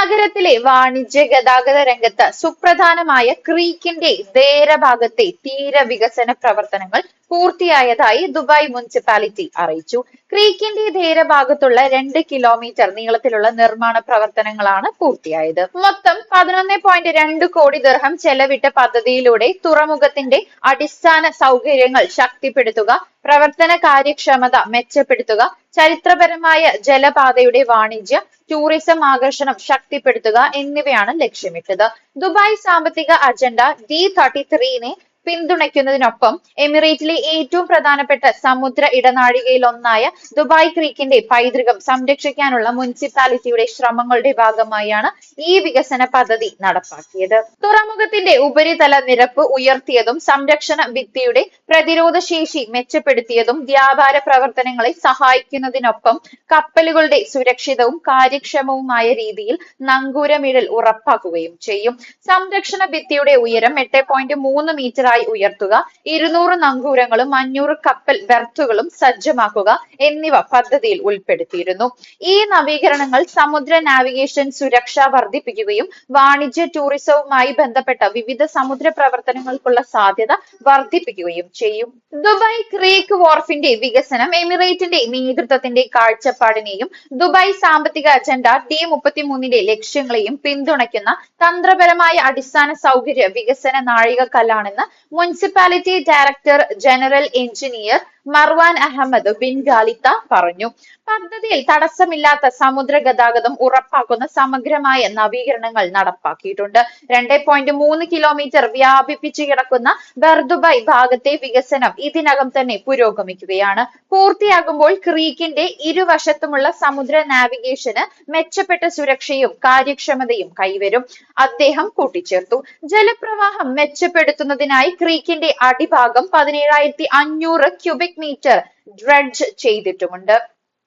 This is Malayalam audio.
നഗരത്തിലെ വാണിജ്യ ഗതാഗത രംഗത്ത് സുപ്രധാനമായ ക്രീക്കിന്റെ ദേരഭാഗത്തെ തീരവികസന പ്രവർത്തനങ്ങൾ പൂർത്തിയായതായി ദുബായ് മുനിസിപ്പാലിറ്റി അറിയിച്ചു. ക്രീക്കിന്റെ ധേരഭാഗത്തുള്ള രണ്ട് കിലോമീറ്റർ നീളത്തിലുള്ള നിർമ്മാണ പ്രവർത്തനങ്ങളാണ് പൂർത്തിയായത്. മൊത്തം പതിനൊന്ന് പോയിന്റ് രണ്ട് കോടി ദർഹം ചെലവിട്ട പദ്ധതിയിലൂടെ തുറമുഖത്തിന്റെ അടിസ്ഥാന സൗകര്യങ്ങൾ ശക്തിപ്പെടുത്തുക പ്രവർത്തന കാര്യക്ഷമത മെച്ചപ്പെടുത്തുക ചരിത്രപരമായ ജലപാതയുടെ വാണിജ്യം ടൂറിസം ആകർഷണം ശക്തിപ്പെടുത്തുക എന്നിവയാണ് ലക്ഷ്യമിട്ടത്. ദുബായ് സാമ്പത്തിക അജണ്ട ഡി തേർട്ടി ത്രീനെ പിന്തുണയ്ക്കുന്നതിനൊപ്പം എമിറേറ്റിലെ ഏറ്റവും പ്രധാനപ്പെട്ട സമുദ്ര ഇടനാഴികയിൽ ഒന്നായ ദുബായ് ക്രീക്കിന്റെ പൈതൃകം സംരക്ഷിക്കാനുള്ള മുനിസിപ്പാലിറ്റിയുടെ ശ്രമങ്ങളുടെ ഭാഗമായാണ് ഈ വികസന പദ്ധതി നടപ്പാക്കിയത്. തുറമുഖത്തിന്റെ ഉപരിതല നിരപ്പ് ഉയർത്തിയതും സംരക്ഷണ ഭിത്തിയുടെ പ്രതിരോധ ശേഷി മെച്ചപ്പെടുത്തിയതും വ്യാപാര പ്രവർത്തനങ്ങളെ സഹായിക്കുന്നതിനൊപ്പം കപ്പലുകളുടെ സുരക്ഷിതവും കാര്യക്ഷമവുമായ രീതിയിൽ നങ്കൂരമിടൽ ഉറപ്പാക്കുകയും ചെയ്യും. സംരക്ഷണ ഭിത്തിയുടെ ഉയരം എട്ട് പോയിന്റ് മൂന്ന് മീറ്ററായി ഉയർത്തുക. ഇരുന്നൂറ് നങ്കൂരങ്ങളും അഞ്ഞൂറ് കപ്പൽ ബെർത്തുകളും സജ്ജമാക്കുക എന്നിവ പദ്ധതിയിൽ ഉൾപ്പെടുത്തിയിരുന്നു. ഈ നവീകരണങ്ങൾ സമുദ്ര നാവിഗേഷൻ സുരക്ഷ വർദ്ധിപ്പിക്കുകയും വാണിജ്യ ടൂറിസവുമായി ബന്ധപ്പെട്ട വിവിധ സമുദ്ര പ്രവർത്തനങ്ങൾക്കുള്ള സാധ്യത വർദ്ധിപ്പിക്കുകയും ചെയ്യും. ദുബായ് ക്രീക്ക് വോർഫിന്റെ വികസനം എമിറേറ്റിന്റെ നേതൃത്വത്തിന്റെ കാഴ്ചപ്പാടിനെയും ദുബായ് സാമ്പത്തിക അജണ്ട ഡി മുപ്പത്തിമൂന്നിന്റെ ലക്ഷ്യങ്ങളെയും പിന്തുണയ്ക്കുന്ന തന്ത്രപരമായ അടിസ്ഥാന സൗകര്യ വികസന നാഴികക്കല്ലാണെന്ന് municipality director general engineer Marwan Ahmed bin Ghalita പറഞ്ഞു. പദ്ധതിയിൽ തടസ്സമില്ലാത്ത സമുദ്ര ഗതാഗതം ഉറപ്പാക്കുന്ന സമഗ്രമായ നവീകരണങ്ങൾ നടപ്പാക്കിയിട്ടുണ്ട്. രണ്ട് പോയിന്റ് മൂന്ന് കിലോമീറ്റർ വ്യാപിപ്പിച്ചു കിടക്കുന്ന ബർദുബായ് ഭാഗത്തെ വികസനം ഇതിനകം തന്നെ പുരോഗമിക്കുകയാണ്. പൂർത്തിയാകുമ്പോൾ ക്രീക്കിന്റെ ഇരുവശത്തുമുള്ള സമുദ്ര നാവിഗേഷന് മെച്ചപ്പെട്ട സുരക്ഷയും കാര്യക്ഷമതയും കൈവരും. അദ്ദേഹം കൂട്ടിച്ചേർത്തു. ജലപ്രവാഹം മെച്ചപ്പെടുത്തുന്നതിനായി ക്രീക്കിന്റെ അടിഭാഗം പതിനേഴായിരത്തി അഞ്ഞൂറ് ക്യൂബിക് ഡ്രഡ്ജ് ചെയ്തിട്ടുമുണ്ട്.